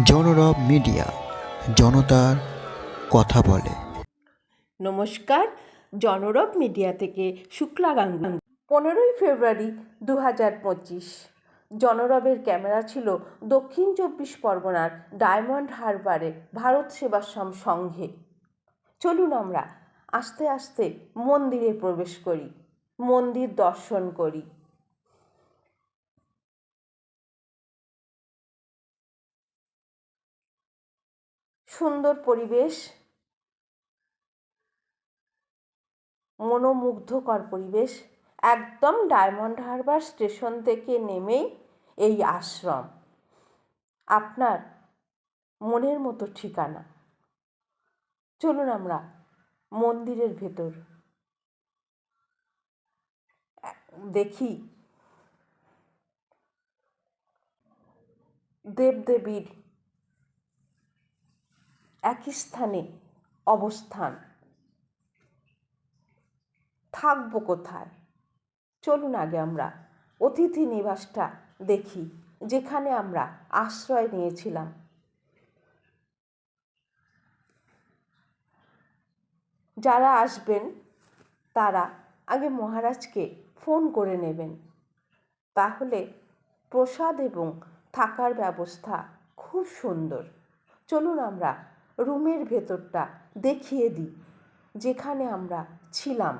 জনরব media, জনতার কথা বলে। নমস্কার, জনরব মিডিয়া থেকে শুক্লা গাঙ্গুলি। পনেরোই ফেব্রুয়ারি দু হাজার পঁচিশ, জনরবের ক্যামেরা ছিল দক্ষিণ চব্বিশ পরগনার ডায়মন্ড হারবারে ভারত সেবাশ্রম সংঘে। চলুন আমরা আস্তে আস্তে মন্দিরে প্রবেশ করি, মন্দির দর্শন করি। সুন্দর পরিবেশ, মনোমুগ্ধকর পরিবেশ, একদম ডায়মন্ড হারবার স্টেশন থেকে নেমেই এই আশ্রম। আপনার মনের মতো ঠিকানা। চলুন আমরা মন্দিরের ভেতর, দেখি দেবদেবীর একই স্থানে অবস্থান। থাকব কোথায়? চলুন আগে আমরা অতিথি নিবাসটা দেখি, যেখানে আমরা আশ্রয় নিয়েছিলাম। যারা আসবেন, তারা আগে মহারাজকে ফোন করে নেবেন। তাহলে প্রসাদ এবং থাকার ব্যবস্থা খুব সুন্দর। চলুন আমরা রুমের ভেতরটা দেখিয়ে দিই যেখানে আমরা ছিলাম।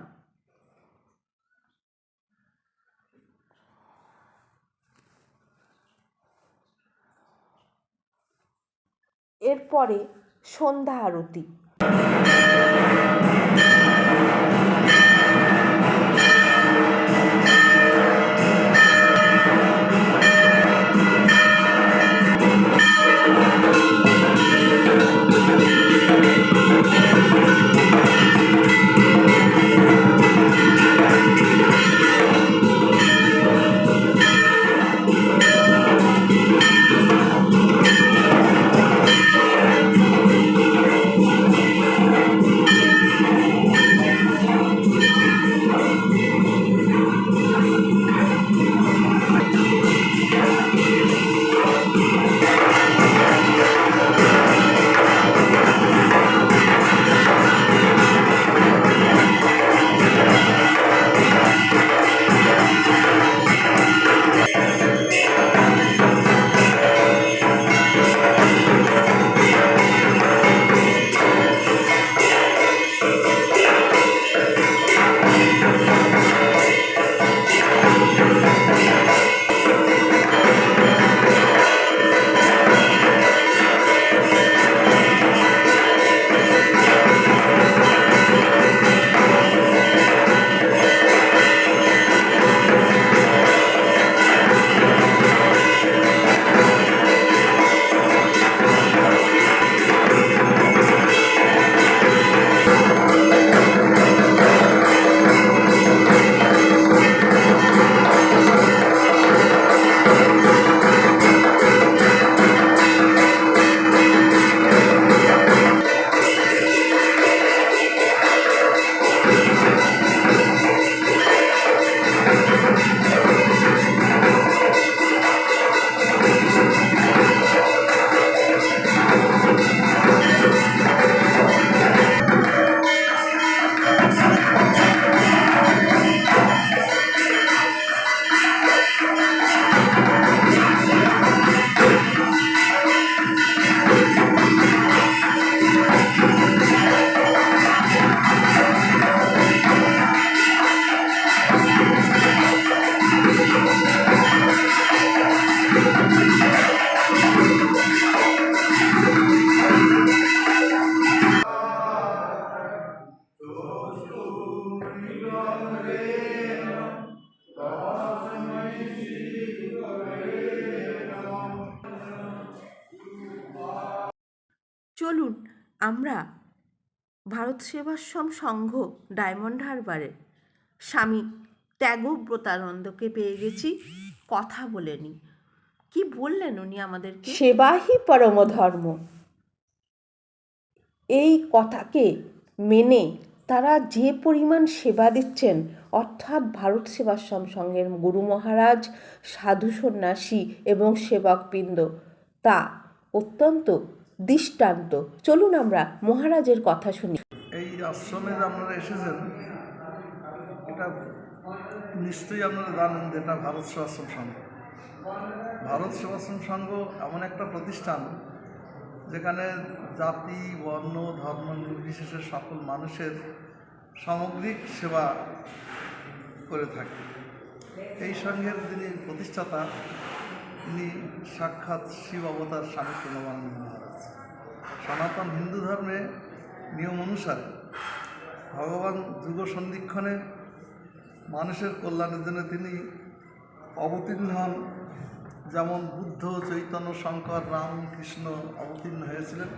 এরপরে সন্ধ্যা আরতি। চলুন, আমরা ভারত সেবাশ্রম সংঘ ডায়মন্ড হারবারের স্বামী ত্যাগব্রতানন্দকে পেয়ে গেছি। কথা বলে নি কি বললেন উনি আমাদেরকে? সেবাহি পরম ধর্ম এই কথাকে মেনে তারা যে পরিমাণ সেবা দিচ্ছেন, অর্থাৎ ভারত সেবাশ্রম সংঘের গুরু মহারাজ, সাধু সন্ন্যাসী এবং সেবকবৃন্দ, তা অত্যন্ত দৃষ্টান্ত। চলুন আমরা মহারাজের কথা শুনি। এই আশ্রমে আপনারা এসেছেন, এটা নিশ্চয়ই আপনারা জানেন যে এটা ভারত সেবাশ্রম সংঘ। ভারত সেবাশ্রম সংঘ এমন একটা প্রতিষ্ঠান যেখানে জাতি, বর্ণ, ধর্ম, নির্বিশেষে সকল মানুষের সামগ্রিক সেবা করে থাকে। এই সংঘের যিনি প্রতিষ্ঠাতা, তিনি সাক্ষাৎ শিব অবতার স্বামী প্রণবানন্দ সনাতন হিন্দু ধর্মে নিয়ম অনুসারে ভগবান যুগ সন্ধিক্ষণে মানুষের কল্যাণের জন্য তিনি অবতীর্ণ হন। যেমন বুদ্ধ, চৈতন্য, শঙ্কর, রাম, কৃষ্ণ অবতীর্ণ হয়েছিলেন।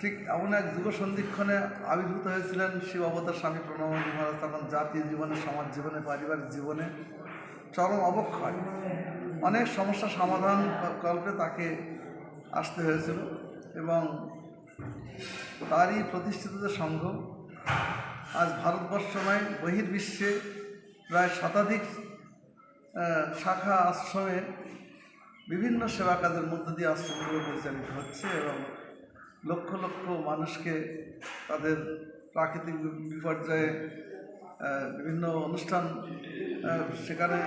ঠিক এমন এক যুগ সন্ধিক্ষণে আবির্ভূত হয়েছিলেন শিব অবতার স্বামী প্রণবানন্দ মহারাজ। তখন জাতীয় জীবনে, সমাজ জীবনে, পারিবারিক জীবনে চরম অবক্ষয়। অনেক সমস্যা সমাধান কল্পে তাকে আসতে হয়েছিল। এবং তারই প্রতিষ্ঠিত সংঘ আজ ভারতবর্ষ নয় বহির্বিশ্বে প্রায় শতাধিক শাখা আশ্রমে বিভিন্ন সেবা কাজের মধ্য দিয়ে আশ্রমগুলো পরিচালিত হচ্ছে এবং লক্ষ লক্ষ মানুষকে তাদের প্রাকৃতিক বিপর্যয়ে বিভিন্ন অনুষ্ঠান সেখানে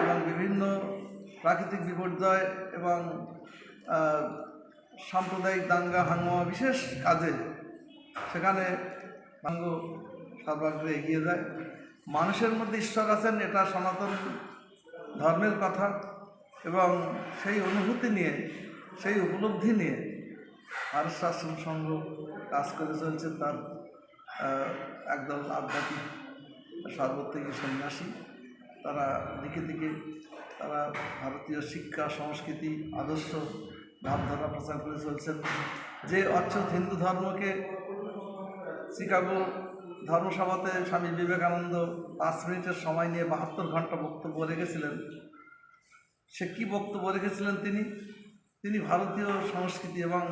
এবং বিভিন্ন প্রাকৃতিক বিপর্যয় এবং সাম্প্রদায়িক দাঙ্গা হাঙ্গামা বিশেষ কাজে সেখানে ভাঙ্গ সর্বাগ্রে এগিয়ে যায়। মানুষের মধ্যে ঈশ্বর আছেন, এটা সনাতন ধর্মের কথা এবং সেই অনুভূতি নিয়ে, সেই উপলব্ধি নিয়ে আরস আশ্রম সংঘ কাজ করে চলছে তার একদল আধ্যাত্মিক সর্বত্যাগী সন্ন্যাসী। তারা দিকে দিকে, তারা ভারতীয় শিক্ষা, সংস্কৃতি, আদর্শ ভাবধারা প্রচার করে চলছেন। যে অচ্ছুত হিন্দু ধর্মকে শিকাগো ধর্মসভাতে স্বামী বিবেকানন্দ পাঁচ মিনিটের সময় নিয়ে বাহাত্তর ঘণ্টা বক্তব্য রেখেছিলেন। সে কী বক্তব্য রেখেছিলেন তিনি? তিনি ভারতীয় সংস্কৃতি এবং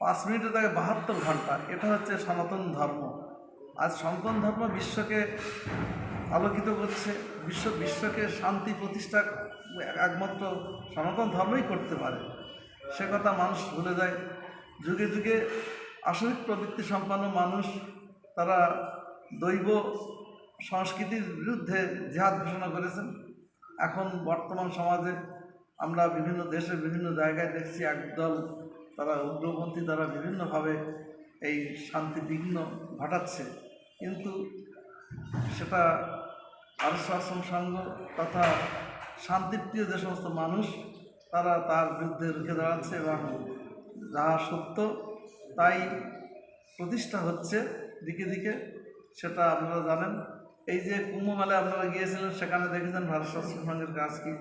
পাঁচ মিনিটে তাকে বাহাত্তর ঘণ্টা, এটা হচ্ছে সনাতন ধর্ম। আজ সনাতন ধর্ম বিশ্বকে আলোকিত করছে, বিশ্ব বিশ্বকে শান্তি প্রতিষ্ঠা একমাত্র সনাতন ধর্মই করতে পারে। সে কথা মানুষ ভুলে যায়। যুগে যুগে আসরিক প্রবৃত্তি সম্পন্ন মানুষ, তারা দৈব সংস্কৃতির বিরুদ্ধে জেহাদ ঘোষণা করেছেন। এখন বর্তমান সমাজে আমরা বিভিন্ন দেশে বিভিন্ন জায়গায় দেখছি একদল তারা উগ্রপন্থী, তারা বিভিন্নভাবে এই শান্তি বিঘ্ন ঘটাচ্ছে। কিন্তু সেটা আদর্শ আশ্রম সংঘ তথা শান্তিপ্রিয় যে সমস্ত মানুষ তারা তার বিরুদ্ধে রুখে দাঁড়াচ্ছে এবং যাহা সত্য তাই প্রতিষ্ঠা হচ্ছে দিকে দিকে, সেটা আপনারা জানেন। এই যে কুম্ভ মেলায় আপনারা গিয়েছিলেন, সেখানে দেখেছেন ভারত সংঘের কাজ কি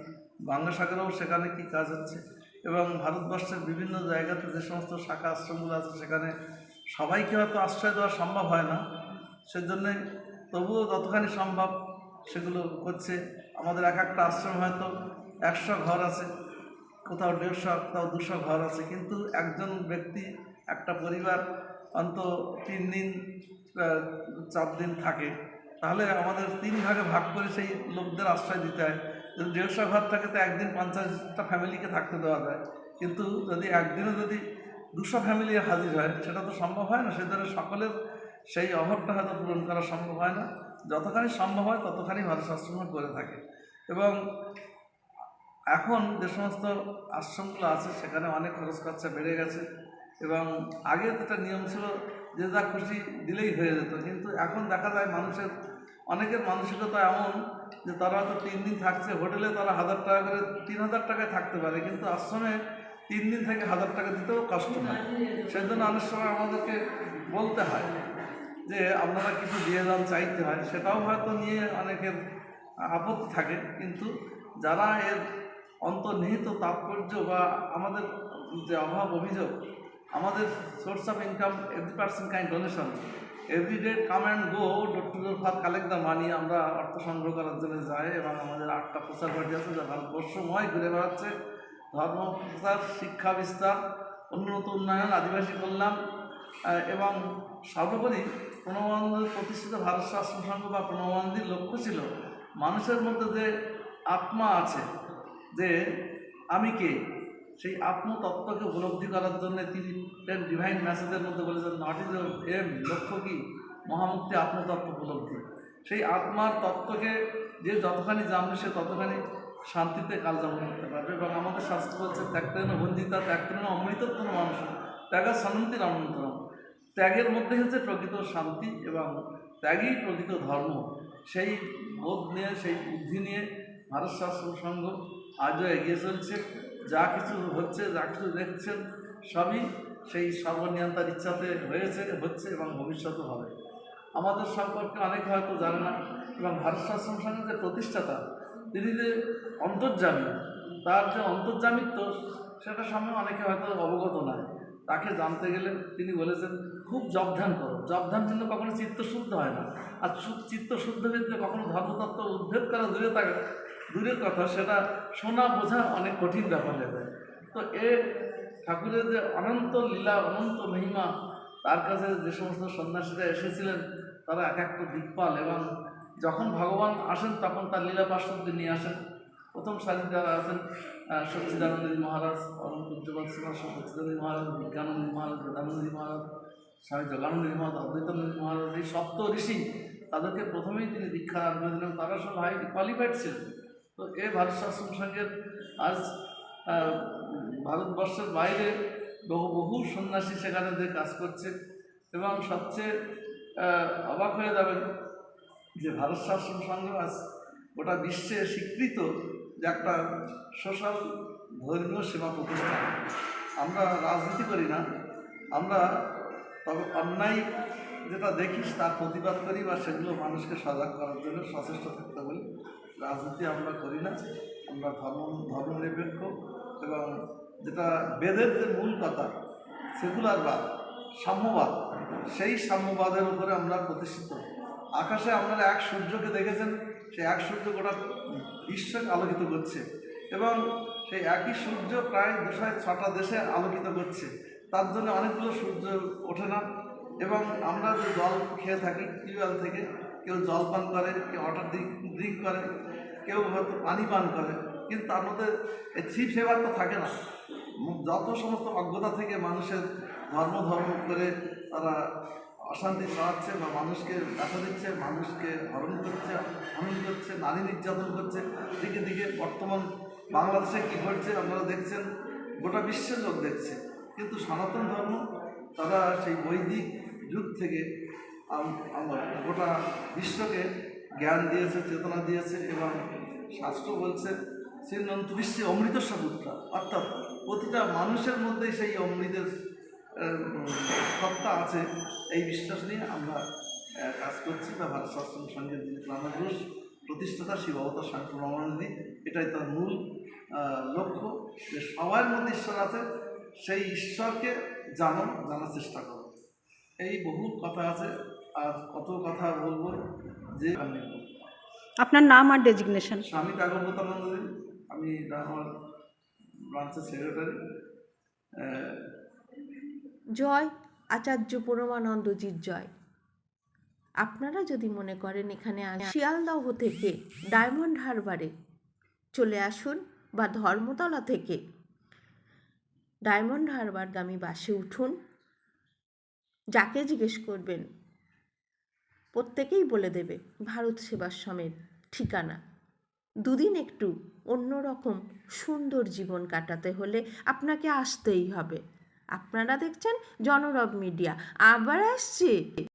গঙ্গাসাগরেও সেখানে কি কাজ হচ্ছে? এবং ভারতবর্ষের বিভিন্ন জায়গাতে যে সমস্ত শাখা আশ্রমগুলো আছে, সেখানে সবাইকে হয়তো আশ্রয় দেওয়া সম্ভব হয় না। সেজন্যে তবুও যতখানি সম্ভব সেগুলো করছে। আমাদের এক একটা আশ্রম হয়তো একশো ঘর আছে। কোথাও দেড়শো কোথাও দুশো ঘর আছে, কিন্তু একজন ব্যক্তি, একটা পরিবার অন্ত তিন দিন চার দিন থাকে, তাহলে আমাদের তিন ভাগে ভাগ করে সেই লোকদের আশ্রয় দিতে হয়। যদি দেড়শো ঘর থাকে, তো একদিন পঞ্চাশটা ফ্যামিলিকে থাকতে দেওয়া যায়। কিন্তু যদি একদিনে যদি দুশো ফ্যামিলি হাজির হয়, সেটা তো সম্ভব হয় না সেজন্য সকলের সেই অভাবটা হয়তো পূরণ করা সম্ভব হয় না। যতখানি সম্ভব হয়, ততখানি ভারত আশ্রম করে থাকে। এবং এখন যে সমস্ত আশ্রমগুলো আছে, সেখানে অনেক খরচ খরচা বেড়ে গেছে এবং আগে একটা নিয়ম ছিল যে যা খুশি দিলেই হয়ে যেত। কিন্তু এখন দেখা যায় মানুষের, অনেকের মানসিকতা এমন যে তারা তো তিন দিন থাকছে, হোটেলে তারা হাজার টাকা করে তিন হাজার টাকায় থাকতে পারে, কিন্তু আশ্রমে তিন দিন থেকে হাজার টাকা দিতেও কষ্ট হয়। সেই জন্য অনেক সময় আমাদেরকে বলতে হয় যে আপনারা কিছু দিয়ে যান, চাইতে হয়। সেটাও হয়তো নিয়ে অনেকের আপত্তি থাকে, কিন্তু যারা এর অন্তর্নিহিত তাৎপর্য বা আমাদের যে অভাব অভিযোগ, আমাদের source of income every person kind donation every day come and go door to door for collect the money আমরা অর্থ সংগ্রহ করার জন্য যাই এবং আমাদের আটটা প্রচার পার্টি আছে যা ভারতবর্ষময় ঘুরে বেড়াচ্ছে। ধর্ম, প্রচার, শিক্ষা বিস্তার, উন্নত উন্নয়ন, আদিবাসী কল্যাণ এবং সর্বোপরি প্রণবানন্দের প্রতিষ্ঠিত ভারত শাস্ত্র সংঘ বা প্রণবানন্দের লক্ষ্য ছিল মানুষের মধ্যে যে আত্মা আছে যে আমি কে? সেই আত্মতত্ত্বকে উপলব্ধি করার জন্য তিনি ডিভাইন মেসেজের মধ্যে বলেছেন নট ইজ এম লক্ষ্য কি? মহামুক্তি আত্মতত্ত্ব উপলব্ধি। সেই আত্মার তত্ত্বকে যে যতখানি জানবে, সে ততখানি শান্তিতে কাল করতে পারবে এবং আমাদের শাস্ত্র বলছে ত্যাগতেন বঞ্জিতা ত্যাগতেন অমৃতত্ব মানুষ ত্যাগা শান্তির অনন্তরম। ত্যাগের মধ্যে হচ্ছে প্রকৃত শান্তি এবং ত্যাগই প্রকৃত ধর্ম। সেই বোধ নিয়ে, সেই বুদ্ধি নিয়ে ভারত শাস্ত্র সংঘ আজও এগিয়ে চলছে। যা কিছু হচ্ছে, যা কিছু দেখছেন, সবই সেই সর্বনিয়ন্তার ইচ্ছাতে হয়েছে, হচ্ছে এবং ভবিষ্যতে হবে। আমাদের সম্পর্কে অনেকে হয়তো জানে না এবং ভারত শাসন সংঘের যে প্রতিষ্ঠাতা, তিনি যে অন্তর্জামী, তার যে অন্তর্জামিত্ব, সেটা সামনে অনেকে হয়তো অবগত নয়। তাকে জানতে গেলে তিনি বলেছেন, খুব জবধান করো। জবধান কিন্তু কখনো চিত্তশুদ্ধ হয় না। আর চিত্তশুদ্ধ ক্ষেত্রে কখনো ধর্মতত্ত্ব উদ্ভেদ করা দূরে থাকা দূরের কথা সেটা শোনা বোঝা অনেক কঠিন ব্যাপার হয়ে যায়। তো এ ঠাকুরের যে অনন্ত লীলা অনন্ত মহিমা তার কাছে যে সমস্ত সন্ন্যাসীরা এসেছিলেন তারা এক একটা দিকপাল এবং যখন ভগবান আসেন তখন তার লীলা পার্শ্বদের নিয়ে আসেন। প্রথম সারি যারা আছেন আহ, সচ্চিদানন্দী মহারাজ পরম পূজ্যবাদ শ্রীমান সচ্চিদানন্দী মহারাজ বিজ্ঞানন্দী মহারাজ বেদানন্দী মহারাজ স্বামী জগানন্দী মহারাজ অদ্বৈতানন্দী মহারাজ এই সপ্ত ঋষি তাদেরকে প্রথমেই তিনি দীক্ষা দান করেছিলেন তারা সব হাইলি কোয়ালিফাইড ছিলেন। তো এই ভারত শাস্ত্র সংঘের আজ ভারতবর্ষের বাইরে বহু বহু সন্ন্যাসী সেখানে যে কাজ করছে এবং সবচেয়ে অবাক হয়ে যাবেন যে ভারত শাসন সংঘ আজ গোটা বিশ্বে স্বীকৃত যে একটা সোশ্যাল ধর্মীয় সেবা প্রতিষ্ঠান। আমরা রাজনীতি করি না, আমরা তবে অন্যায় যেটা দেখি তার প্রতিবাদ করি বা সেগুলো মানুষকে সজাগ করার জন্য সচেষ্ট থাকতে বলি। রাজনীতি আমরা করি না, আমরা ধর্ম, ধর্মনিরপেক্ষ এবং যেটা বেদের যে মূল কথা সেকুলারবাদ সাম্যবাদ, সেই সাম্যবাদের উপরে আমরা প্রতিষ্ঠিত। আকাশে আপনারা এক সূর্যকে দেখেছেন, সেই এক সূর্য গোটা বিশ্বকে আলোকিত করছে এবং সেই একই সূর্য প্রায় দুশো ছটা দেশে আলোকিত করছে। তার জন্য অনেকগুলো সূর্য ওঠে না এবং আমরা যে জল খেয়ে থাকি, টিউবওয়েল থেকে কেউ জল পান করে কেউ ওয়াটার ড্রিঙ্ক করে কেউ হয়তো পানি পান করে কিন্তু তার মধ্যে এই থ্রি ফ্লেভার তো থাকে না। যত সমস্ত অজ্ঞতা থেকে মানুষের ধর্ম ধর্ম করে তারা অশান্তি ছড়াচ্ছে বা মানুষকে ব্যথা দিচ্ছে, মানুষকে হরণ করছে হরণ করছে, নারী নির্যাতন করছে, দিকে দিকে বর্তমান বাংলাদেশে কী ঘটছে আপনারা দেখছেন, গোটা বিশ্বের লোক দেখছে। কিন্তু সনাতন ধর্ম তারা সেই বৈদিক যুগ থেকে আমার গোটা বিশ্বকে জ্ঞান দিয়েছে, চেতনা দিয়েছে এবং শাস্ত্র বলছে, সে নন্তবিশ্বে অমৃত সাধুত্রা অর্থাৎ প্রতিটা মানুষের মধ্যেই সেই অমৃতের সত্তা আছে। এই বিশ্বাস নিয়ে আমরা কাজ করছি। বা ভারত শাস্ত্র সঙ্গে যিনি প্রতিষ্ঠাতা শিবাবতার স্বামী রমানন্দী এটাই তার মূল লক্ষ্য। যে সবার মধ্যে ঈশ্বর আছে, সেই ঈশ্বরকে জানো, জানার চেষ্টা করো। এই বহু কথা আছে। আর কত কথা বলব যে আপনার নাম আর ডেজিগনেশন স্বামী আমি আমার ব্রাঞ্চের সেক্রেটারি জয় আচার্য পরমানন্দজির জয়। আপনারা যদি মনে করেন এখানে শিয়ালদহ থেকে ডায়মন্ড হারবারে চলে আসুন বা ধর্মতলা থেকে ডায়মন্ড হারবারগামী বাসে উঠুন যাকে জিজ্ঞেস করবেন প্রত্যেকেই বলে দেবে, ভারত সেবাশ্রমের ঠিকানা। দুদিন একটু অন্যরকম সুন্দর জীবন কাটাতে হলে আপনাকে আসতেই হবে। আপনারা দেখছেন জনরব মিডিয়া। আবার আসছে।